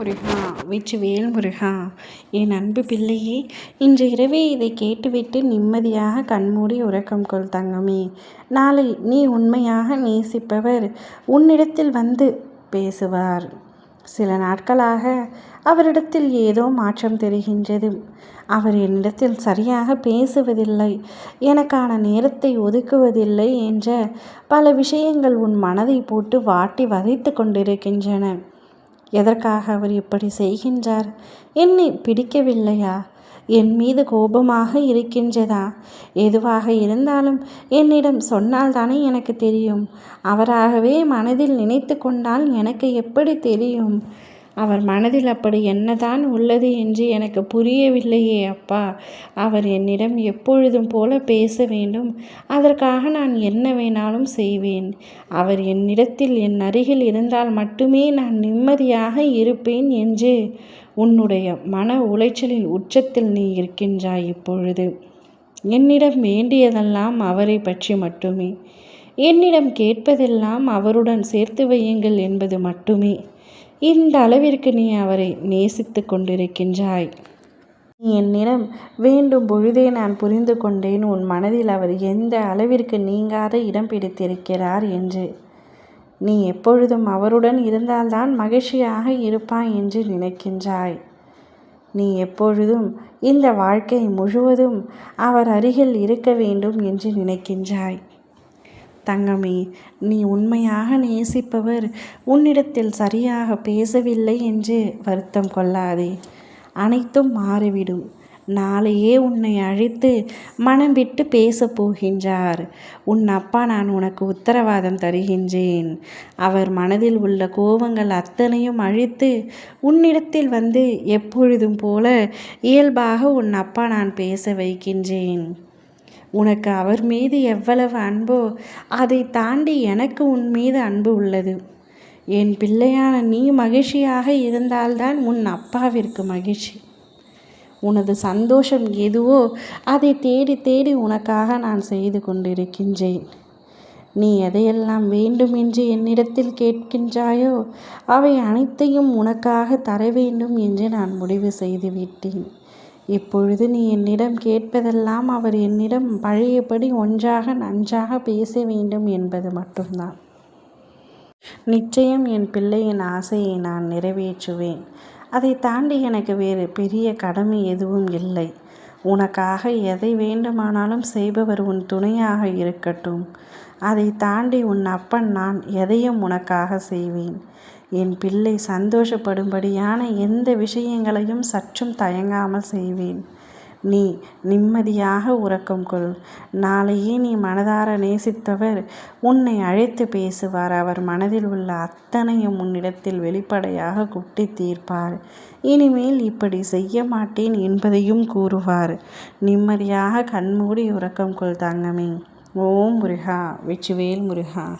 முருகா வெற்றிவேல் முருகா. என் அன்பு பிள்ளையே இன்று இரவே இதை கேட்டுவிட்டு நிம்மதியாக கண்மூடி உறக்கம் கொள் தங்கமே. நாளை நீ உண்மையாக நேசிப்பவர் உன்னிடத்தில் வந்து பேசுவார். சில நாட்களாக அவரிடத்தில் ஏதோ மாற்றம் தெரிகின்றது. அவர் என்னிடத்தில் சரியாக பேசுவதில்லை. எனக்கான நேரத்தை ஒதுக்குவதில்லை என்ற பல விஷயங்கள் உன் மனதை போட்டு வாட்டி வதைத்து கொண்டிருக்கின்றன. எதற்காக அவர் இப்படி செய்கின்றார்? என்னை பிடிக்கவில்லையா? என் மீது கோபமாக இருக்கின்றதா? எதுவாக இருந்தாலும் என்னிடம் சொன்னால்தானே எனக்கு தெரியும். அவராகவே மனதில் நினைத்து கொண்டால் எனக்கு எப்படி தெரியும்? அவர் மனதில் அப்படி என்னதான் உள்ளது என்று எனக்கு புரியவில்லையே அப்பா. அவர் என்னிடம் எப்பொழுதும் போல பேச வேண்டும். அதற்காக நான் என்ன வேணாலும் செய்வேன். அவர் என்னிடத்தில் என் அருகில் இருந்தால் மட்டுமே நான் நிம்மதியாக இருப்பேன் என்று உன்னுடைய மன உளைச்சலின் உச்சத்தில் நீ இருக்கின்றாய் இப்பொழுது. என்னிடம் வேண்டியதெல்லாம் அவரை பற்றி மட்டுமே. என்னிடம் கேட்பதெல்லாம் அவருடன் சேர்த்து வையுங்கள் என்பது மட்டுமே. இந்த அளவிற்கு நீ அவரை நேசித்து கொண்டிருக்கின்றாய். நீ என்னிடம் வேண்டும் பொழுதே நான் புரிந்து கொண்டேன். உன் மனதில் அவர் எந்த அளவிற்கு நீங்காத இடம் பிடித்திருக்கிறார் என்று. நீ எப்பொழுதும் அவருடன் இருந்தால்தான் மகிழ்ச்சியாக இருப்பாய் என்று நினைக்கின்றாய். நீ எப்பொழுதும் இந்த வாழ்க்கை முழுவதும் அவர் அருகில் இருக்க வேண்டும் என்று நினைக்கின்றாய். தங்கமே நீ உண்மையாக நேசிப்பவர் உன்னிடத்தில் சரியாக பேசவில்லை என்று வருத்தம் கொள்ளாதே. அனைத்தும் மாறிவிடும். நாளையே உன்னை அழைத்து மனம் விட்டு பேசப் போகின்றார். உன் அப்பா நான் உனக்கு உத்தரவாதம் தருகின்றேன். அவர் மனதில் உள்ள கோபங்கள் அத்தனையும் அழித்து உன்னிடத்தில் வந்து எப்பொழுதும் போல இயல்பாக உன் அப்பா நான் பேச வைக்கின்றேன். உனக்கு அவர் மீது எவ்வளவு அன்போ அதை தாண்டி எனக்கு உன் மீது அன்பு உள்ளது. என் பிள்ளையான நீ மகிழ்ச்சியாக இருந்தால்தான் உன் அப்பாவிற்கு மகிழ்ச்சி. உனது சந்தோஷம் எதுவோ அதை தேடி தேடி உனக்காக நான் செய்து கொண்டிருக்கின்றேன். நீ எதையெல்லாம் வேண்டுமென்று என்னிடத்தில் கேட்கின்றாயோ அவை அனைத்தையும் உனக்காக தர வேண்டும் என்று நான் முடிவு செய்து விட்டேன் இப்பொழுது நீ என்னிடம் கேட்பதெல்லாம் அவர் என்னிடம் பழையபடி ஒன்றாக நன்றாக பேச வேண்டும் என்பது மட்டும்தான். நிச்சயம் என் பிள்ளையின் ஆசையை நான் நிறைவேற்றுவேன். அதை தாண்டி எனக்கு வேறு பெரிய கடமை எதுவும் இல்லை. உனக்காக எதை வேண்டுமானாலும் செய்பவர் உன் துணையாக இருக்கட்டும். அதை தாண்டி உன் அப்பன் நான் எதையும் உனக்காக செய்வேன். என் பிள்ளை சந்தோஷப்படும்படியான எந்த விஷயங்களையும் சற்றும் தயங்காமல் செய்வேன். நீ நிம்மதியாக உறக்கம் கொள். நாளையே நீ மனதார நேசித்தவர் உன்னை அழைத்து பேசுவார். அவர் மனதில் உள்ள அத்தனையும் உன்னிடத்தில் வெளிப்படையாக குட்டி தீர்ப்பார். இனிமேல் இப்படி செய்ய மாட்டேன் என்பதையும் கூறுவார். நிம்மதியாக கண்மூடி உறக்கம் கொள் தங்கமே. ஓம் முருகா வெச்சுவேல் முருகா.